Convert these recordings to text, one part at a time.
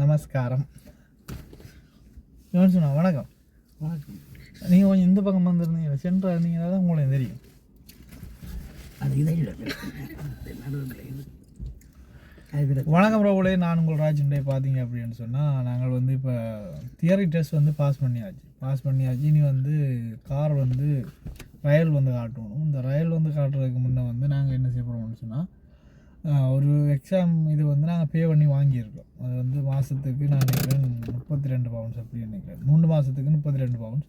நமஸ்காரம். சொன்னா வணக்கம். வணக்கம். நீங்கள் கொஞ்சம் இந்த பக்கம் வந்திருந்தீங்க சென்ட்ரா இருந்தீங்கன்னா தான் உங்களுக்கு தெரியும். அது இதை வணக்கம் ரோகுலே நான் உங்கள் ராஜுண்டே பார்த்தீங்க அப்படின்னு சொன்னால் நாங்கள் வந்து இப்போ தியரி டெஸ்ட் வந்து பாஸ் பண்ணியாச்சு. பாஸ் பண்ணியாச்சு. இனி வந்து கார் வந்து ரயில் வந்து காட்டணும். இந்த ரயில் வந்து காட்டுறதுக்கு முன்னே வந்து நாங்கள் என்ன செய்ய போகிறோம்னு சொன்னால் ஒரு எக்ஸாம் இது வந்து நாங்கள் பே பண்ணி வாங்கியிருக்கோம். அது வந்து மாதத்துக்கு நான் நினைக்கிறேன் முப்பத்தி ரெண்டு பவுன்ஸ் அப்படி நினைக்கிறேன். மூணு மாதத்துக்கு முப்பத்தி ரெண்டு பவுன்ஸ்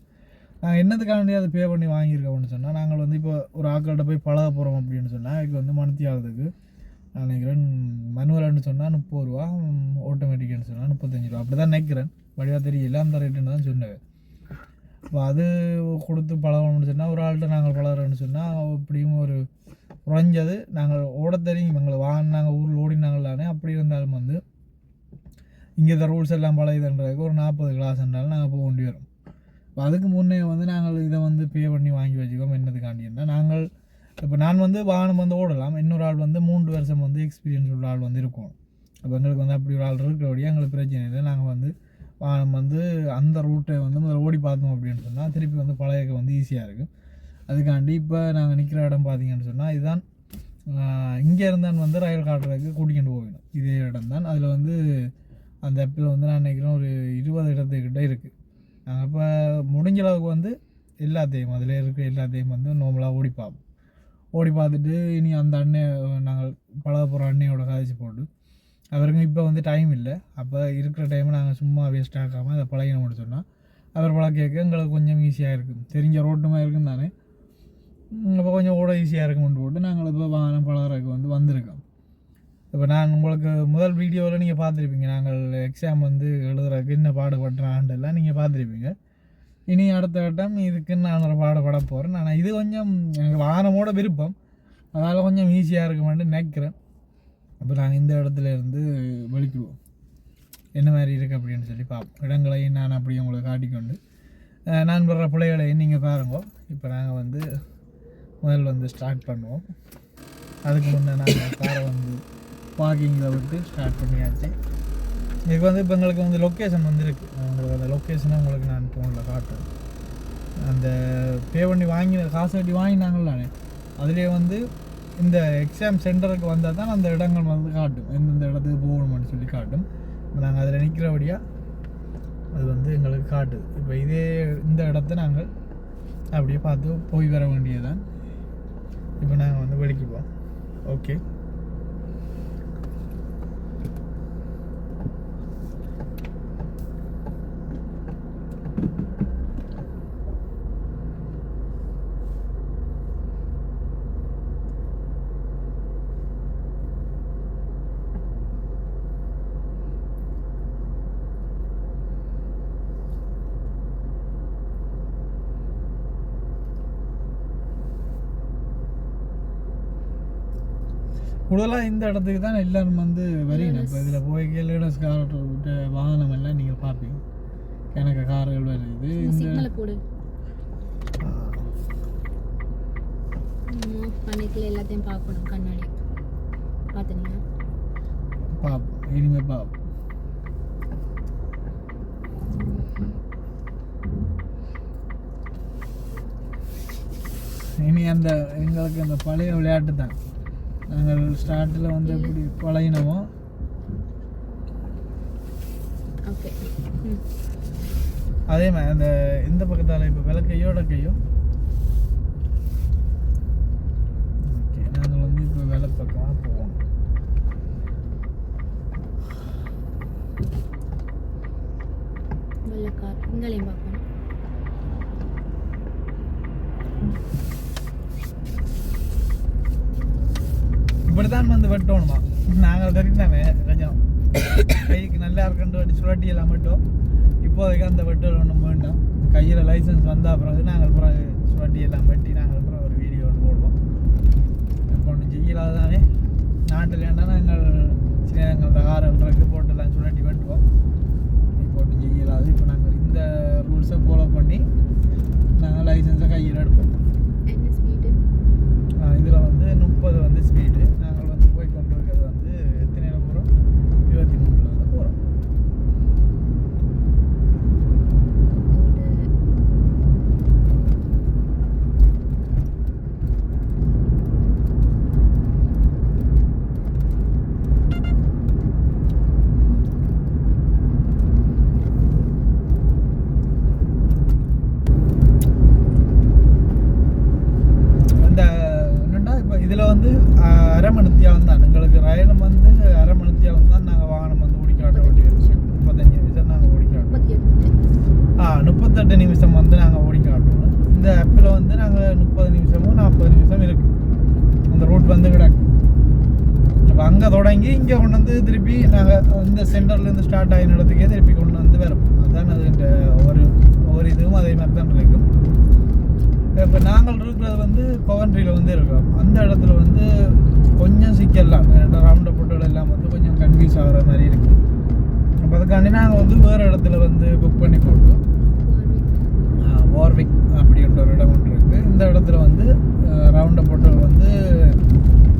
நாங்கள் என்னத்துக்காண்டி அதை பே பண்ணி வாங்கியிருக்கோம்னு சொன்னால் நாங்கள் வந்து இப்போ ஒரு ஆக்கள்கிட்ட போய் பழக போகிறோம் அப்படின்னு சொன்னால் இது வந்து மனத்தி நான் நினைக்கிறேன் மனுவல்னு சொன்னால் முப்பது ரூபா ஆட்டோமேட்டிக்னு சொன்னால் முப்பத்தஞ்சு ரூபா. அப்படி தான் நினைக்கிறேன். வழியாக தெரியல. அந்த ரேட்டுன்னு தான் சொன்னேன். இப்போ அது கொடுத்து பழகணும்னு சொன்னால் ஒரு ஆள்கிட்ட நாங்கள் பழகிறோன்னு சொன்னால் எப்படியும் ஒரு குறைஞ்சது நாங்கள் ஓட தெரியும் எங்களை வாங்கினாங்க நாங்கள் ஊரில் ஓடினாங்களானே அப்படி இருந்தாலும் வந்து இங்கே இந்த ரூல்ஸ் எல்லாம் பழையதுன்றதுக்கு ஒரு நாற்பது கிளாஸ் இருந்தாலும் நாங்கள் போக வேண்டி வரும். இப்போ அதுக்கு முன்னே வந்து நாங்கள் இதை வந்து பே பண்ணி வாங்கி வச்சுக்கோம் என்னதுக்காண்டின்னா நாங்கள் இப்போ நான் வந்து வாகனம் வந்து ஓடலாம். இன்னொரு ஆள் வந்து மூன்று வருஷம் வந்து எக்ஸ்பீரியன்ஸ் உள்ள ஆள் வந்து இருக்கும். அப்போ எங்களுக்கு வந்து அப்படி ஒரு ஆள் இருக்கிறபடியே எங்களுக்கு பிரச்சனை இல்லை. நாங்கள் வந்து வாகனம் வந்து அந்த ரூட்டை வந்து முதல்ல ஓடி பார்த்தோம் அப்படின்னு சொன்னால் திருப்பி வந்து பழையக்க வந்து ஈஸியாக இருக்கும். அதுக்காண்டி இப்போ நாங்கள் நிற்கிற இடம் பார்த்தீங்கன்னு சொன்னால் இதுதான் இங்கே இருந்தான் வந்து ரயில் காட்டுறதுக்கு கூட்டிகிட்டு போகணும். இதே இடம் தான். அதில் வந்து அந்த ஆப்பில் வந்து நான் நினைக்கிறேன் ஒரு இருபது இடத்துக்கிட்ட இருக்குது நாங்கள் இப்போ முடிஞ்ச அளவுக்கு வந்து எல்லாத்தையும் அதில் இருக்கிற எல்லாத்தையும் வந்து நார்மலாக ஓடி பார்ப்போம். ஓடி பார்த்துட்டு இனி அந்த அண்ணன் நாங்கள் பழக போகிற அண்ணையோட காய்ச்சி போட்டு அவருக்கு இப்போ வந்து டைம் இல்லை. அப்போ இருக்கிற டைமை நாங்கள் சும்மா வேஸ்ட் ஆக்காமல் அதை பழகினோம்னு சொன்னால் அவர் கேட்க எங்களுக்கு கொஞ்சம் ஈஸியாக இருக்கும். தெரிஞ்ச ரோட்டுமா இருக்கும் தானே. இப்போ கொஞ்சம் கூட ஈஸியாக இருக்கும்னு போட்டு நாங்கள் இப்போ வாகனம் பழகிறதுக்கு வந்து வந்திருக்கோம் இப்போ நான் உங்களுக்கு முதல் வீடியோவில் நீங்கள் பார்த்துருப்பீங்க நாங்கள் எக்ஸாம் வந்து எழுதுறதுக்கு என்ன பாடுபட்டுறான்டெல்லாம் நீங்கள் பார்த்துருப்பீங்க இனி அடுத்த கட்டம் இதுக்குன்னு நான் ஒரு பாடுபட போகிறேன் ஆனால் இது கொஞ்சம் எனக்கு வாகனமோட விருப்பம் அதால் கொஞ்சம் ஈஸியாக இருக்குமான்னு நினைக்கிறேன் அப்போ நாங்கள் இந்த இடத்துல இருந்து வெளிக்கிடுவோம் என்ன மாதிரி இருக்குது அப்படின்னு சொல்லி பார்ப்போம் இடங்களையும் நான் அப்படியே உங்களுக்கு காட்டிக்கொண்டு நான் படுற பிள்ளைகளையும் நீங்கள் பாருங்க இப்போ நாங்கள் வந்து முதல் வந்து ஸ்டார்ட் பண்ணுவோம். அதுக்கு முன்னே நாங்கள் காரை வந்து பார்க்கிங்கில் விட்டு ஸ்டார்ட் பண்ணியாச்சு. இதுக்கு வந்து இப்போ எங்களுக்கு வந்து லொக்கேஷன் வந்துருக்கு. உங்களுக்கு அந்த லொக்கேஷனை உங்களுக்கு நான் ஃபோனில் காட்டுறேன். அந்த பே பண்ணி வாங்கி காசு கட்டி வாங்கினாங்களானே அதுலேயே வந்து இந்த எக்ஸாம் சென்டருக்கு வந்தால் தான் அந்த இடங்கள் வந்து காட்டும். எந்தெந்த இடத்துக்கு போகணும்னு சொல்லி காட்டும். இப்போ நாங்கள் அதில் நிற்கிறபடியாக அது வந்து எங்களுக்கு காட்டுது. இப்போ இதே இந்த இடத்த நாங்கள் அப்படியே பார்த்து போய் வர வேண்டியதுதான். இப்போ நாங்கள் வந்து வெடிக்குவோம் ஓகே கூடுதலாக இந்த இடத்துக்கு தான் எல்லாரும் வந்து வரீங்க இப்போ இதில் போய் லேடஸ் கார் விட்டு வாகனம் எல்லாம் நீங்கள் பார்ப்பீங்க. எனக்கு கார்கள் வருது இந்த சிக்னலை போடு. பண்ணிக்கல எல்லாத்தையும் பார்க்கணும் கண்ணாடி. இனி அந்த எங்களுக்கு அந்த பழைய விளையாட்டு தான். நாங்கள் ஸ்டார்ட்டில் வந்து எப்படி பழகினமோ. அதே மாதிரி அந்த இந்த பக்கத்தால் இப்போ விளக்கையோட கையோ ஓகே நாங்கள் வந்து இப்போ வேலை பக்கமாக போவோம் வெள்ளக்கார் இங்களையும் பார்க்கணும் இப்படி தான் வந்து வெட்டணுமா நாங்கள் தெரிந்தானே கொஞ்சம் கைக்கு நல்லா இருக்குன்னு சுழட்டி எல்லாம் மட்டும் இப்போதைக்கு அந்த வெட்டல் ஒன்றும் வேண்டாம். கையில் லைசன்ஸ் வந்த பிறகு நாங்கள் பிறகு சுழட்டி எல்லாம் வெட்டி நாங்கள் பிறகு ஒரு வீடியோ ஒன்று போடுவோம். இப்போ ஒன்றும் செய்யலாது தானே. நாட்டில் என்ன நாங்கள் சின்ன எங்களோட காரங்களுக்கு போட்டெல்லாம் சுழட்டி வெட்டுவோம். இப்போ ஒன்றும் செய்யலாது. இப்போ நாங்கள் இந்த ரூல்ஸை ஃபாலோ பண்ணி நாங்கள் லைசன்ஸை கையில் எடுப்போம். இதில் வந்து முப்பது வந்து ஸ்பீடு நாங்கள் வந்து போய் கொண்டு இருக்கிறது வந்து எத்தனை போகிறோம் இருபத்தி மூணில் வந்து போகிறோம் வந்து அரை மணித்தியாலம் தான் நாங்கள் வாகனம் வந்து ஓடிக்காட்ட வேண்டிய முப்பத்தஞ்சு நிமிஷம் நாங்கள் ஓடிக்காட்டோம். ஆ முப்பத்தெட்டு நிமிஷம் வந்து நாங்கள் ஓடிக்காட்டுவோம் இந்த ஆப்பில் வந்து நாங்கள் முப்பது நிமிஷமும் நாற்பது நிமிஷம் இருக்கு. அந்த ரூட் வந்து கிடக்கு. அப்போ அங்கே தொடங்கி இங்கே கொண்டு வந்து திருப்பி நாங்கள் இந்த சென்டர்லேருந்து ஸ்டார்ட் ஆகின இடத்துக்கே திருப்பி கொண்டு வந்து வரோம் அதுதான் அது இந்த ஒவ்வொரு ஒவ்வொரு இதுவும் அதே மாதிரி தான் இருக்கும். இப்போ நாங்கள் இருக்கிறது வந்து கோவன்ட்ரியில் வந்து இருக்கிறோம். அந்த இடத்துல வந்து கொஞ்சம் சிக்கலாம் ரவுண்ட் பொட்டுகள் எல்லாம் வந்து கொஞ்சம் கன்ஃபியூஸ் ஆகிற மாதிரி இருக்குது அப்போ அதுக்காண்டி நாங்கள் வந்து வேறு இடத்துல வந்து புக் பண்ணி போட்டோம். வார்விக் அப்படின்ற ஒரு இடம் ஒன்று இருக்குது இந்த இடத்துல வந்து ரவுண்டை போட்டு வந்து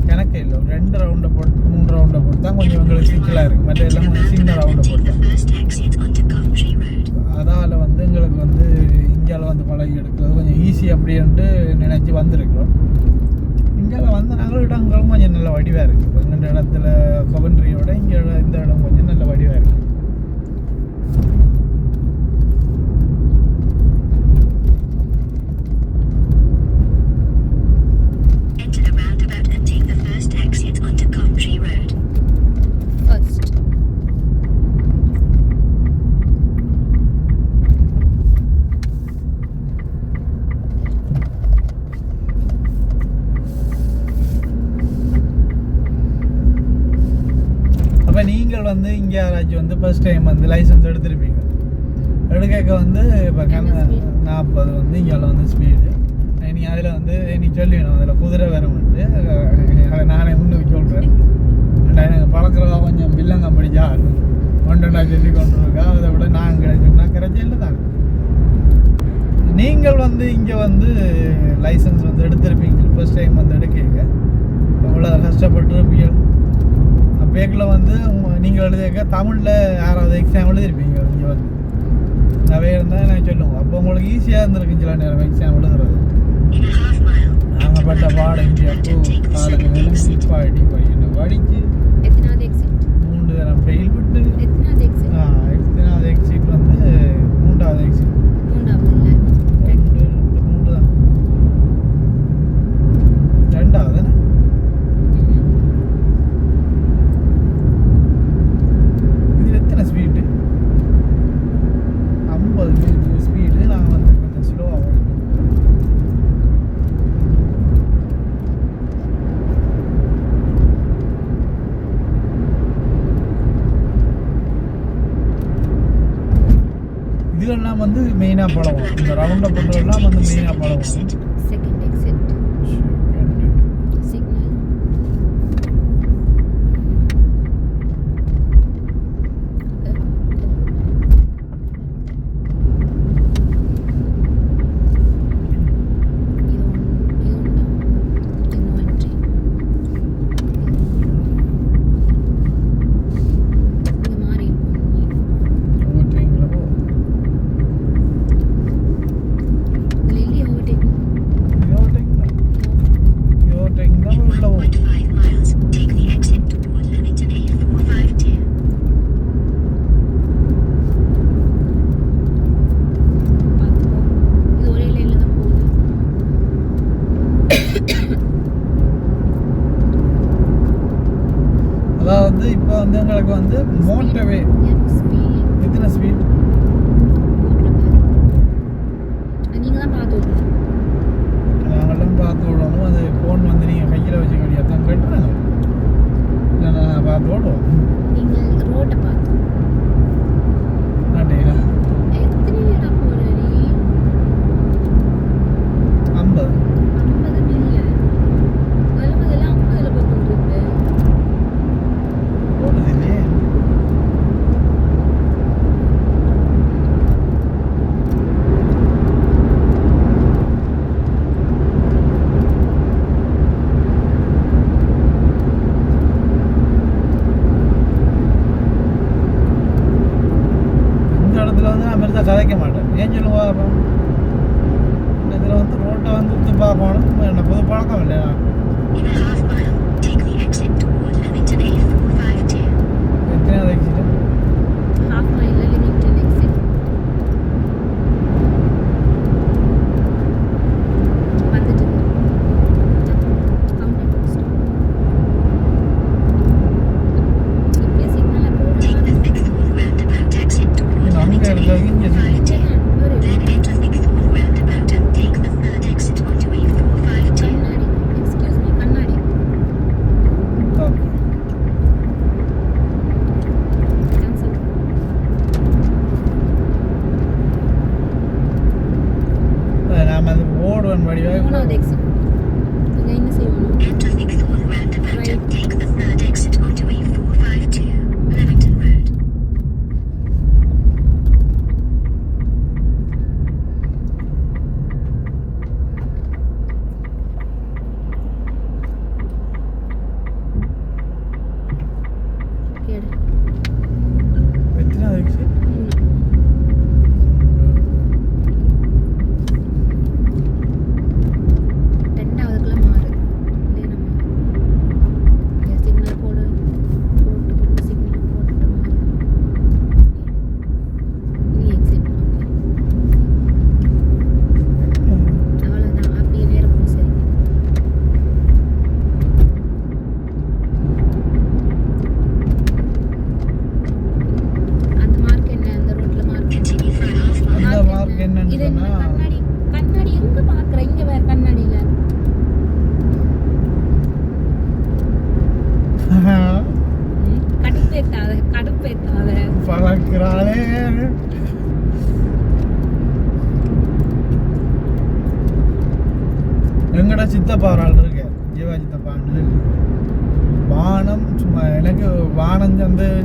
கணக்கே இல்லை. ரெண்டு ரவுண்டை போட்டு மூணு ரவுண்டை போட்டு தான் கொஞ்சம் எங்களுக்கு சிக்கலாக இருக்குது மற்ற எல்லாம் கொஞ்சம் சின்ன ரவுண்டை போட்டோம் அதால் வந்து எங்களுக்கு வந்து இந்தியாவில் வந்து பழகி எடுக்கிறது கொஞ்சம் ஈஸி அப்படின்ட்டு நினச்சி வந்திருக்கிறோம். இந்தியாவில் வந்து நாங்கள் இடங்களும் கொஞ்சம் நல்ல வடிவாக இருக்குது இப்போ இந்த இடத்துல கொவன்ட்ரியோட இங்கே இந்த இடம் கொஞ்சம் நல்ல வடிவாக இருக்குது வந்து இங்கே யாராச்சும் வந்து ஃபர்ஸ்ட் டைம் வந்து லைசன்ஸ் எடுத்திருப்பீங்க. எடுக்க வந்து இப்போ கண நாற்பது வந்து இங்கே வந்து ஸ்பீடு நீ அதில் வந்து நீ சொல்லிடணும் அதில் குதிரை வரும்ட்டு அதை நானே முன்னுக்கு சொல்கிறேன் எனக்கு பழக்கிறவா கொஞ்சம் பில்லங்க படிச்சா ஒன்றா சொல்லி கொண்டு இருக்கா? அதை விட நான் கிடைச்சோம்னா கிடைச்சல தான். நீங்கள் வந்து இங்கே வந்து லைசன்ஸ் வந்து எடுத்திருப்பீங்க. ஃபர்ஸ்ட் டைம் வந்து எடுக்கீங்க எவ்வளோ கஷ்டப்பட்டுருப்பீங்க. பேக்கில் வந்து நீங்கள் எழுதியிருக்க தமிழில் யாராவது எக்ஸாம் எழுதிருப்பீங்க இங்கே வந்து. நிறைய இருந்தால் நான் சொல்லுவோம் அப்போ உங்களுக்கு ஈஸியாக இருந்திருக்கு சில நேரம் எக்ஸாம் எழுதுறது. நாங்கள் பட்ட பாடம் அப்போ காலங்களிலும் சிப்பாடி படிக்கணும் படித்து மூன்று தரம் ஃபெயில் விட்டு எத்தனாவது எக்ஸிட் ஆ எத்தனாவது எக்ஸிட் வந்து மூன்றாவது எக்ஸிட் மூன்றாவது இல்லை ரெண்டு ரெண்டு மூன்று தான் ரெண்டாவது தானே? இதில் எத்தனை ஸ்பீடு ஐம்பது ஸ்பீடு நாங்கள் வந்து கொஞ்சம் ஸ்லோவாக ஓடிக்கணும் இதுகள்லாம் வந்து மெயினாக பழகும் இந்த ரவுண்டை பொருளெல்லாம் வந்து மெயினாக பழகும்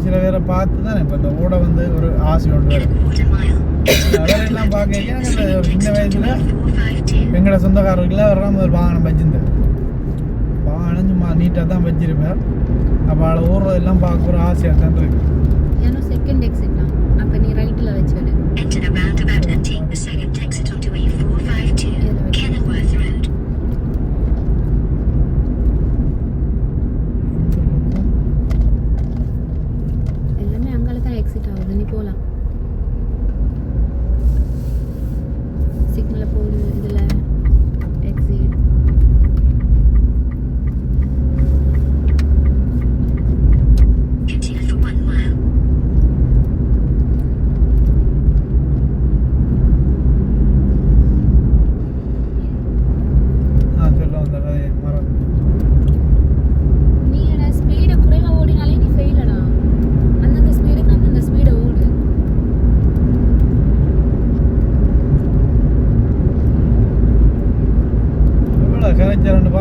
சில பேரை பார்த்து தான். இப்போ இந்த ஊட வந்து ஒரு ஆசையோடு எல்லாம் பார்க்க சின்ன வயசில் எங்களோட சொந்தக்காரர்கள்லாம் வர்ற ஒரு வாகனம் வச்சிருந்தேன் வாகனம் சும்மா நீட்டாக தான் வச்சிருப்பேன் அப்போ அவளை ஊர்றதெல்லாம் பார்க்க ஒரு ஆசையாக தான் இருக்கு. செகண்ட் எக்ஸிட்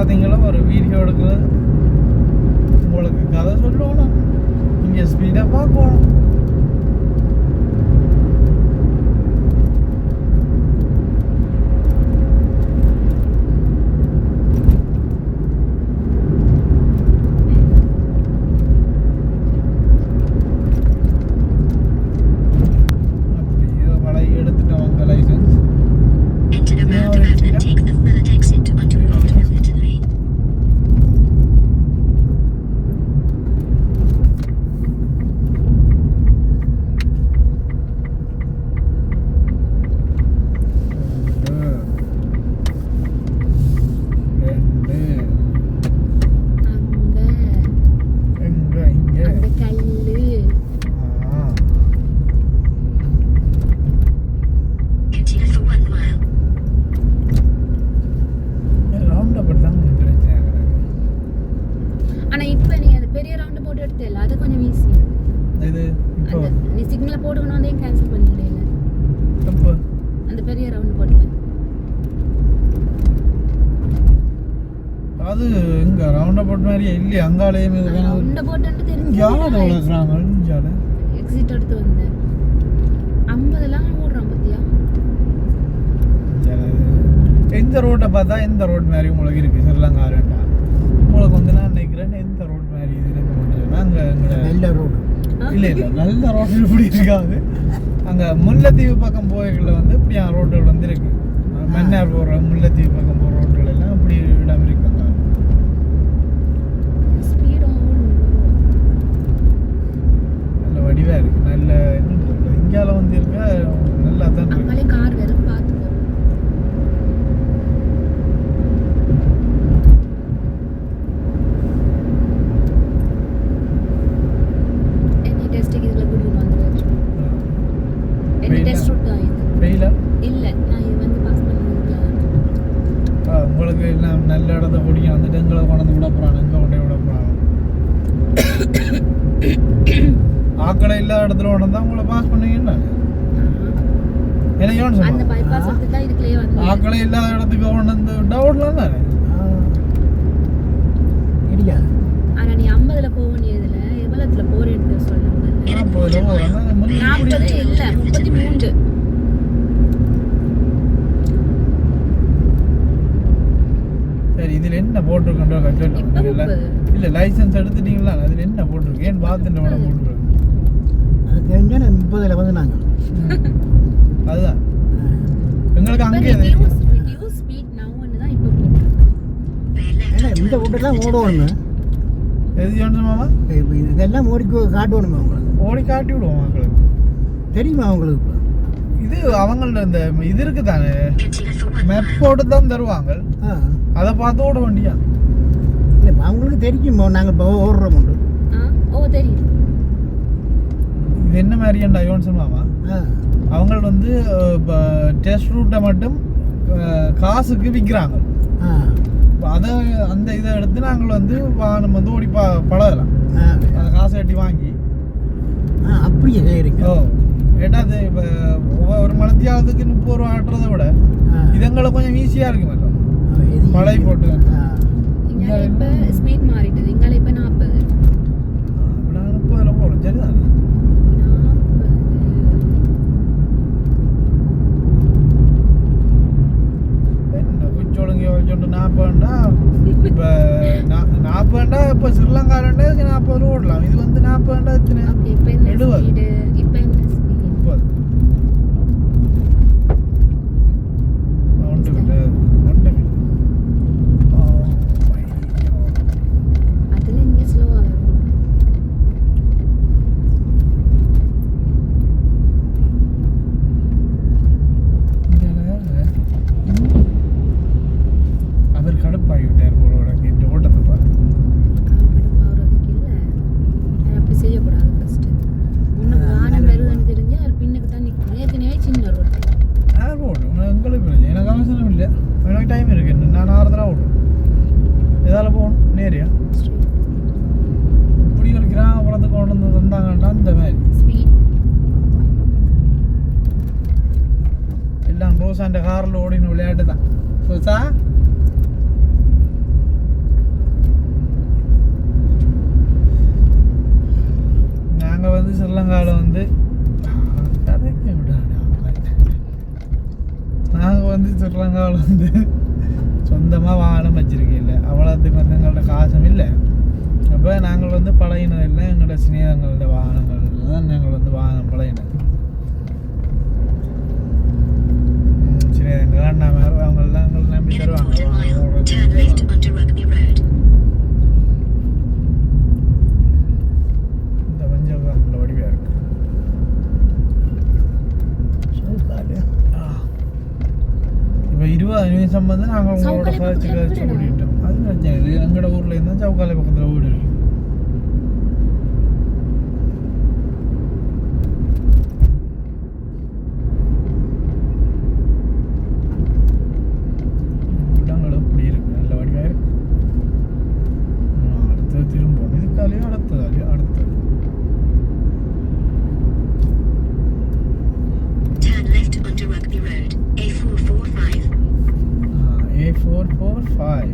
നിങ്ങൾ ഒരു വീഡിയോ എടുക്കുന്നത് இந்த ரோட்டை பார்த்தா எந்த ரோட் மாதிரி உங்களுக்கு இருக்குது ஸ்ரீலங்கா ரெண்டா உங்களுக்கு வந்து நான் நினைக்கிறேன் எந்த ரோட் மாதிரி இது இருக்கு அங்கே நல்ல ரோடு இல்லை இல்லை நல்ல ரோடு இப்படி இருக்காது. அங்கே முல்லைத்தீவு பக்கம் போய்கள வந்து இப்படி ரோட்டுகள் வந்து இருக்கு. மன்னார் போகிற முல்லைத்தீவு பக்கம் போகிற ரோட்டுகள் எல்லாம் இப்படி இடம் இருக்கு நல்ல வடிவாக இருக்குது நல்ல இந்தியாவில் வந்து இருக்க நல்லா தான் இருக்கு. நல்ல இடத்த பிடிக்க வந்துட்டு எங்களை கொண்டு விட போகிறான் எங்க கொண்டே விட போகிறான் ஆக்களை இல்லாத இடத்துல கொண்டு உங்களை பாஸ் பண்ணுவீங்கன்னு ஆக்களை இல்லாத இடத்துக்கு கொண்டு வந்து தானே இல்லையா ஆனால் நீ போக வேண்டியதில் எவ்வளோத்தில் போர் என்ன போட்டிருக்கோன்ற முப்பது இல்ல லைசென்ஸ் எடுத்துட்டீங்களா? அதுல என்ன போட்டிருக்கு ஏன் பார்த்துட்டு விட போட்டுருக்கு அது தெரிஞ்சா முப்பதில் வந்து நாங்கள் அதுதான். எங்களுக்கு ஏன்னா இந்த வீட்டெல்லாம் ஓடணும் எது சொன்ன மாமா? இப்போ இதெல்லாம் ஓடி காட்டணுமா உங்களுக்கு? ஓடி காட்டி விடுவோம் மக்களுக்கு தெரியுமா உங்களுக்கு இப்போ? இது அவங்களோட இந்த இது இருக்கு தானே மேப். போட்டு தான் தருவாங்க. ஆ. அதை பார்த்து ஓட வேண்டியா? இல்லை அவங்களுக்கு தெரியுமா. நாங்கள் இப்போ ஓடுறோம் உண்டு ஓ தெரியும். இது என்ன மாதிரியாண்டா யோன்னு சொல்லுவாமா ஆ. அவங்க வந்து இப்போ டெஸ்ட் ரூட்டை மட்டும் காசுக்கு விற்கிறாங்க ஆ. அதை அந்த இதை எடுத்து நாங்கள் வந்து வாகனம் வந்து ஓடி ப பழகலாம். ஆ. அந்த காசை கட்டி வாங்கி. ஆ அப்படியே செய்கிறீங்க ஓ ஏன்னா அது இப்போ ஒரு மலத்தியாவதுக்கு முப்பது ரூபா ஆட்டுறதை விட இதங்களை கொஞ்சம் ஈஸியாக இருக்கு மேடம். ஆ, இது- மழை போட்டு. இங்க இப்ப ஸ்பீட் மாறிட்டது. இங்கால இப்ப நாற்பது முப்பதில் போகிறோம் சரிதானே. நாற்பதுண்டா இப்போ நாற்பதுண்டா இப்போ ஸ்ரீலங்காலண்டா நாற்பது ரூபா ஓடலாம். இது வந்து நாற்பதுண்டா எத்தனை? எழுபது. ஸ்பீடு இப்ப என்ன ஸ்பீடு முப்பது ஒன்று கிட்ட ஒன்று அதுல இங்க ஸ்லோவா வரும் அவர் கடுப்பாகி விட்டார் போல உனக்கு இந்த ஓட்டத்தை பார்த்து கடுப்பாகிறதுக்கு இல்ல அது அப்படி செய்யக்கூடாது ஃபர்ஸ்ட் முன்னுக்கு வானம் வருதுன்னு தெரிஞ்சு அவர் பின்னுக்கு தான் நிற்கணும் ஏற்கனவே சின்ன ரோடு நான் ஓடும் எங்களுக்கு பிரச்சனை எனக்கு அவசரம் இல்லை எனக்கு டைம் இருக்கு நான் ஆறு தடவை ஓடும் எதால் போகணும் நேரியா இப்படி ஒரு கிராமப்புறத்துக்கு கொண்டு வந்து தந்தாங்கன்னா இந்த மாதிரி ஸ்பீட் எல்லாம் ரோசாண்ட காரில் ஓடின விளையாட்டு தான் ரோசா நாங்கள் வந்து ஸ்ரீலங்காவில் வந்து கதைக்க விடாடா நாங்கள் வந்து ஸ்ரீலங்காவில் வந்து சொந்தமாக வாகனம் வச்சிருக்கீங்க அவ்வளோத்துக்கு வந்து எங்களோட காசும் இல்லை அப்போ நாங்கள் வந்து பழகினதில்லை எங்களோட சிநேகங்களோட வாகனங்கள் தான் நாங்கள் வந்து வாகனம் பழகினது ம், சிநேகங்கள் அண்ணா மேலே அவங்கெல்லாம் எங்களை நம்பி In a தருவாங்க quarter வாகனம் mile, ஓடுறதுக்கு turn left தருவாங்க. onto Rugby Road. இந்த மஞ்சள் தான் நல்ல வடிவாக இருக்கு சவுக்காடு இப்போ இருபது நிமிஷம் வந்து நாங்கள் உங்களோட சவுக்காலை கழிச்சு பக்கத்துல கழிச்சு வீடுடா. ஓடிட்டோம் அது பிரச்சனை இல்லை எங்களோட ஊரில் இருந்தால் சவுக்காலை பக்கத்தில் வீடு இருக்கு இடங்கள் எப்படி இருக்கு நல்ல வடிவாக இருக்கு ஆ, அடுத்தது திரும்பணும் இதுக்காலேயோ அடுத்ததாலேயோ அடுத்தது Turn left onto Rugby Road. A445. A four four five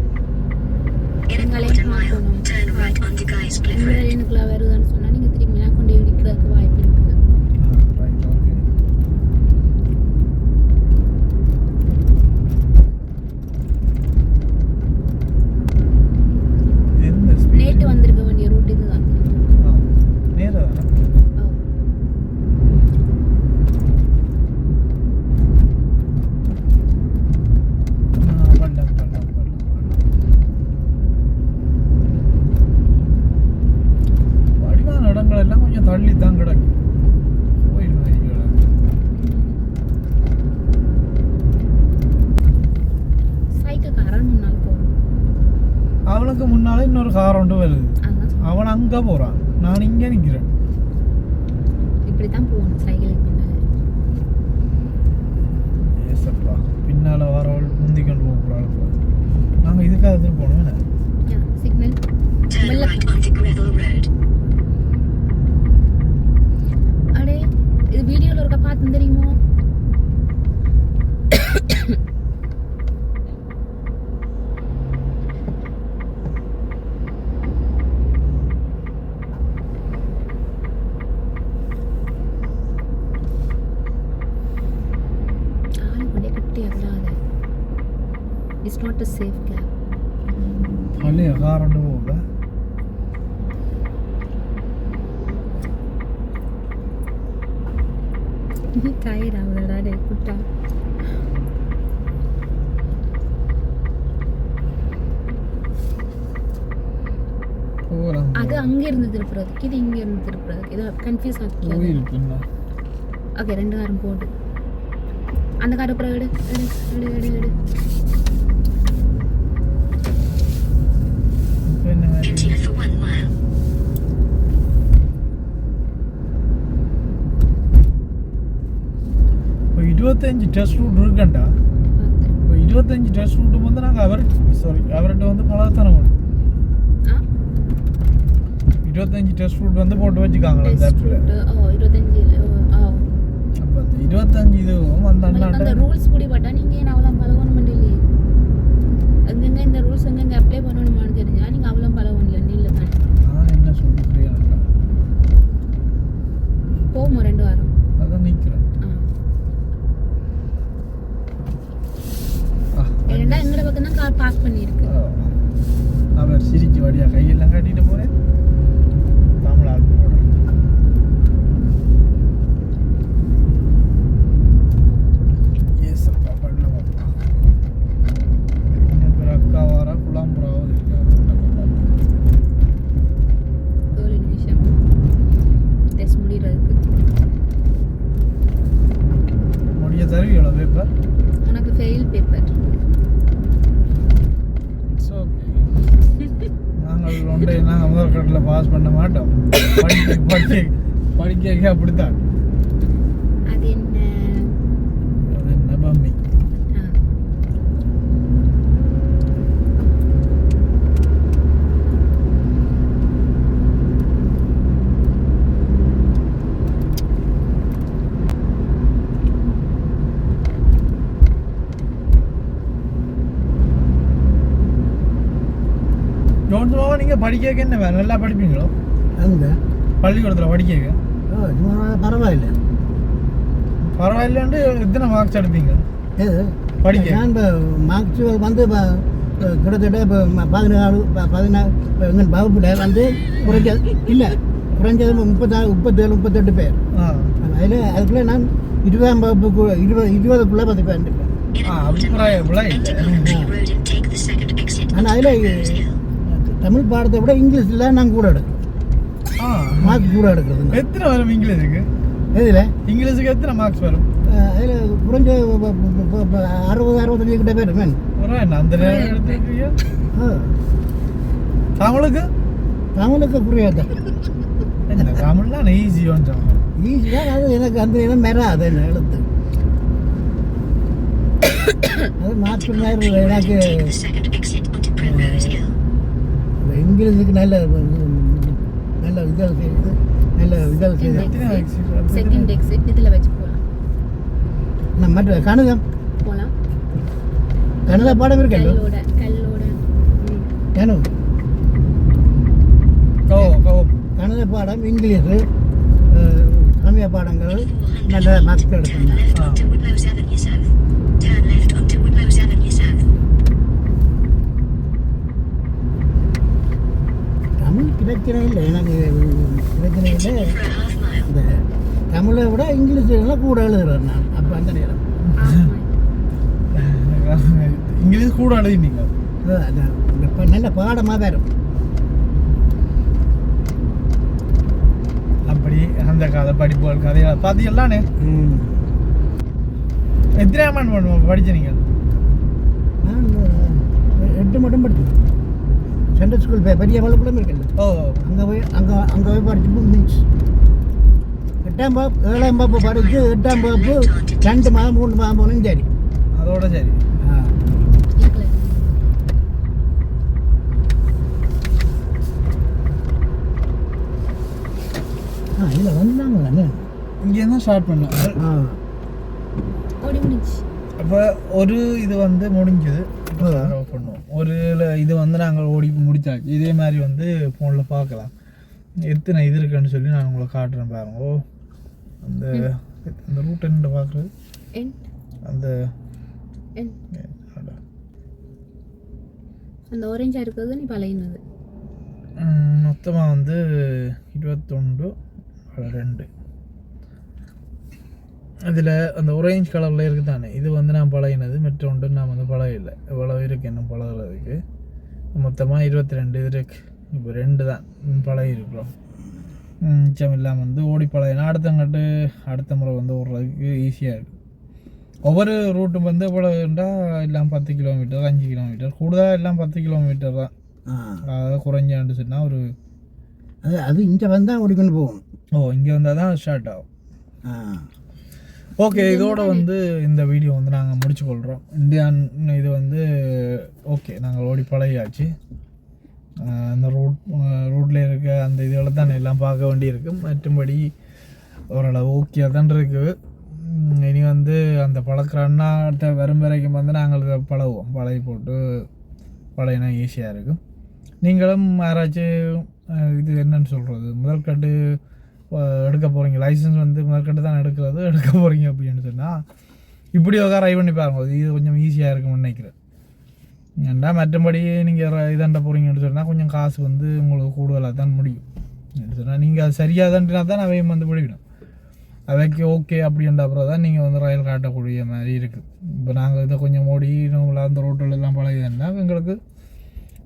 In a Tinggal quarter yang mile, aku. turn right onto Guy's Cliff இந்த Road. எனக்குள்ள வருதுன்னு சொன்னா நீங்க திரும்பி நான் கொண்டு போய் இடிக்கிறதுக்கு வாய்ப்பு இருக்கு ரைட் ஓகே எந்த ஸ்பீட் நேற்று வந்திருக்க வேண்டிய ரூட் இதுதான் நேராக தானே ஓ. ஆ, பல்லம் பல்லம் பல்லம் வடிவான இடங்கள் எல்லாம் கொஞ்சம் தள்ளி தான் கிடக்கு கோயில் மாதிரி கிடக்கு சைக்கிள்காரன் முன்னால் போகணும் அவனுக்கு முன்னால இன்னொரு கார் ஒன்று வருது அதான் சொன்னேன். அவன் அங்கே போகிறான் நான் இங்கே நிற்கிறேன் இப்படி தான் போகணும் சைக்கிளுக்கு பின்னால ஏசப்பா பின்னால் வரவள் முந்தி கொண்டு போகக்கூடாது நாங்கள் இதுக்காக தான் போகணும் என்ன யா signal Turn Mela- right onto Greville Road. அடே இது வீடியோல இருக்க பார்த்து தெரியுமோ ஆளு கொண்டே குட்டி அல்லாத it's not a safe gap பழைய காரண்டு போக டயர்ட் ஆகுதுடா டே குட்டா போகலாம் அது அங்க இருந்து திருப்புறதுக்கு இது இங்க இருந்து திருப்புறதுக்கு இது கன்ஃபியூஸ் ஆகிக்காது கோயில் பின்னா ஓகே ரெண்டு காரம் போடு அந்த காரை அப்புறம் எடு எடு எடு எடு எடு இப்போ என்ன மாதிரி Continue for one mile. இப்போ இருபத்தஞ்சி டெஸ்ட் ரூட் இருக்கண்டா பார்த்து இப்போ இருபத்தஞ்சி டெஸ்ட் ரூட்டு வந்து நாங்கள் அவர் சாரி அவர்கிட்ட வந்து பலத்தனம் பண்ணும் ஆ இருபத்தஞ்சி டெஸ்ட் ரூட் வந்து போட்டு வச்சுக்காங்களா அந்த டெஸ்ட் ஆப்பில் ரூட்டு ஓ இருபத்தஞ்சு ஓ அப்போ அந்த இருபத்தஞ்சி இதுவும் அந்த உங்களுக்கு அந்த அண்ணாண்ட ரூல்ஸ் பிடிபட்டா நீங்க ஏன் அவ்வளோ பழகணும் இல்லையே எங்கெங்க இந்த ரூல்ஸ் எங்கெங்க அப்ளை பண்ணணுமான்னு தெரிஞ்சா நீங்க அவ்வளோ பழகணும் இல்லை நீல தானே நான் என்ன சொல்லிக்கிறேன் போவோம் ரெண்டு வாரம் அதான் நிற்கிறேன் ஆ ஏன்னா எங்கட பக்கம் தான் கார் பார்க் பண்ணியிருக்கு. அவர் சிரிக்கு வழியாக கையெல்லாம் காட்டிட்டு போறேன் தமிழ் ஆள் போட எஸ் அப்பா பண்ணலாம் அப்பா இன்னும் ஒரு அக்கா வாரா குழாம்புறாவது ஏழு நிமிஷம் டெஸ்ட் முடிகிறதுக்கு முடிய தருவியோட பேப்பர் உனக்கு ஃபெயில் பேப்பர் இட்ஸ் ஓகே நாங்கள் ஒன்றை நாங்கள் முதல் கட்டில் பாஸ் பண்ண மாட்டோம் படிக்க படிக்க அப்படித்தான். அது என்ன? அது என்ன பம்மி ஜோன்ஸ் நீங்கள் படிக்க என்ன வேணும் நல்லா படிப்பீங்களோ? அங்கே. பள்ளிக்கூடத்தில் படிக்க பரவாயில்ல. பரவாயில்லன்ட்டு எத்தனை மார்க்ஸ் எடுப்பீங்க எது படிக்க. நான் இப்போ மார்க்ஸ் வந்து இப்போ கிட்டத்தட்ட இப்போ பதினாலு ப- பதினாறு இப்போ எங்கள் வகுப்பில் வந்து குறைஞ்சது இல்லை குறைஞ்சது முப்பத்தாறு முப்பத்தேழு முப்பத்தெட்டு பேர். அதில் அதுக்குள்ளே நான் இருபதாம் வகுப்புக்கு இருபது இருபதுக்குள்ளே பத்து பேர் இருப்பேன் ஆனால் அதில். தமிழ் பாடத்தை விட இங்கிலீஷில் நான் கூட எடுக்கிறேன் ஆ மார்க் கூட எடுக்கிறதுங்க எத்தனை வரும் இங்கிலீஷுக்கு? எதில்? இங்கிலீஷுக்கு எத்தனை மார்க்ஸ் வரும்? அதில் குறைஞ்ச அறுபது அறுபத்தஞ்சு கிட்ட பேர் மேன் அந்த நேரம் தமிழுக்கு? தமிழுக்கு புரியாத என்ன தமிழ்லாம் ஈஸி கொஞ்சம் ஈஸியாக அது எனக்கு அந்த இடம் மெராது என்ன எழுத்து. அது மாற்று எனக்கு Primrose Hill. இங்கிலீஷுக்கு நல்ல நல்ல இதாக செய்யுது நல்ல இதாக செய்யுது? செகண்ட் எக்ஸிட் இதில் வச்சு போகலாம் நம்ம மற்ற கணிதம் போகலாம் கணித பாடம் இருக்கല്ലോ கல்லோட கல்லோட. ஏனோ கோ கோ. கணித பாடம் இங்கிலீஷு சமய பாடங்கள் நல்ல மார்க் Turn பிரச்சனை இல்லை எனக்கு பிரச்சனை இல்லை. இந்த தமிழை விட இங்கிலீஷ் எல்லாம் கூட எழுதுறேன் நான் அப்போ அந்த நேரம். இங்கிலீஷ் கூட எழுதினீங்க நல்ல பாடமாக வரும் அப்படி அந்த கதை படிப்புகள் கதைகள் பார்த்தீங்களானே. எத்தனை ஆமான் பண்ணுவோம் படிச்சீங்க நான் எட்டு மட்டும் படித்தேன் சென்ட்ரல் ஸ்கூல் பெரிய பள்ளிக்கூடம் இருக்குல்ல ஓ அங்கே போய் அங்கே அங்கே போய் படிச்சு முடிஞ்சு எட்டாம் பாப்பு ஏழாம் பாப்பு படிச்சு எட்டாம் பாப்பு ரெண்டு மாதம் மூணு மாதம் போனும் சரி அதோட சரி ஆ இல்லை இல்லை வந்தாங்களாண்ணே தான் ஸ்டார்ட் பண்ணோம் ஆ அப்போ ஒரு இது வந்து முடிஞ்சது இப்போ பண்ணுவோம் ஒரு இது வந்து நாங்கள் ஓடி முடிச்சாச்சு. இதே மாதிரி வந்து ஃபோனில் பார்க்கலாம். எத்தனை இது இருக்குன்னு சொல்லி நான் உங்களை காட்டுறேன் பாருங்க. ஓ அந்த அந்த ரூட் என்ன பார்க்குறது? அந்த. அந்த ஆரஞ்சா இருக்கிறது நீ பழையினது. ம், மொத்தமா வந்து இருபத்தொண்டு ரெண்டு அதில் அந்த ஒரேஞ்ச் கலரில் இருக்குது தானே. இது வந்து நான் பழகினது. மற்ற ஒன்று நான் வந்து பழகல எவ்வளோ இருக்கு இன்னும் பழகுறதுக்கு. மொத்தமாக இருபத்தி ரெண்டு இது இருக்கு. இப்போ ரெண்டு தான். ம், பழகி இருக்கிறோம் ம், மிச்சம் இல்லாமல் வந்து ஓடி பழகினா அடுத்தங்கிட்டு அடுத்த முறை வந்து ஓடுறதுக்கு ஈஸியாக இருக்கும் ஒவ்வொரு ரூட்டும் வந்து எவ்வளோண்டா எல்லாம் பத்து கிலோமீட்டர் அஞ்சு கிலோமீட்டர் கூடுதலாக எல்லாம் பத்து கிலோமீட்டர் தான். அதாவது குறைஞ்சாண்டு சொன்னால் ஒரு அது அது இங்கே வந்தால் ஓடிக்கொண்டு போகும். ஓ இங்கே வந்தால் தான் ஸ்டார்ட் ஆகும். ஓகே இதோட வந்து இந்த வீடியோ வந்து நாங்கள் முடிச்சு கொள்கிறோம் இந்தியான் இது வந்து ஓகே நாங்கள் ஓடி பழகியாச்சு. அந்த ரூட் ரூட்டில் இருக்க அந்த இதுகளை தான் எல்லாம் பார்க்க வேண்டியிருக்கு. மற்றும்படி ஓரளவு ஓகே தான் இருக்குது இனி வந்து அந்த பழக்கிற அண்ணாட்ட வரும் வரைக்கும் வந்து நாங்கள் இதை பழகுவோம். பழகி போட்டு பழகினா ஈஸியாக இருக்கும். நீங்களும் யாராச்சும் இது என்னன்னு சொல்கிறது முதல்கட்டு எடுக்க போகிறீங்க லைசன்ஸ் வந்து முதற்கட்டு தான் எடுக்கிறது எடுக்க போகிறீங்க அப்படின்னு சொன்னால் இப்படி உட்கார ட்ரை பண்ணி பாருங்க. இது கொஞ்சம் ஈஸியாக இருக்கும்னு நினைக்கிறேன். ஏன்னா மற்றபடி நீங்கள் இதாண்ட போகிறீங்கன்னு சொன்னால் கொஞ்சம் காசு வந்து உங்களுக்கு கூடுதலாக தான் முடியும். சொன்னால் நீங்கள் அது சரியாக தான்ட்டுனா தான் அவையும் வந்து பிடிக்கணும் அவைக்கு ஓகே அப்படின்ற அப்புறம் தான் நீங்கள் வந்து ரயில் காட்டக்கூடிய மாதிரி இருக்குது இப்போ நாங்கள் இதை கொஞ்சம் ஓடி நம்மள அந்த ரோட்டில் எல்லாம் பழகினா எங்களுக்கு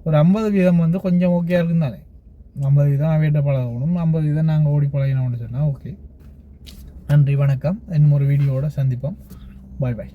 ஒரு ஐம்பது வீதம் வந்து கொஞ்சம் ஓகே இருக்குன்னு தானே. ஐம்பது இதான் அவையிட்ட பழகணும் ஐம்பது இதை நாங்கள் ஓடி பழகினோம்னு சொன்னால் ஓகே நன்றி வணக்கம். இன்னும் ஒரு வீடியோவோட சந்திப்போம். பாய் பாய்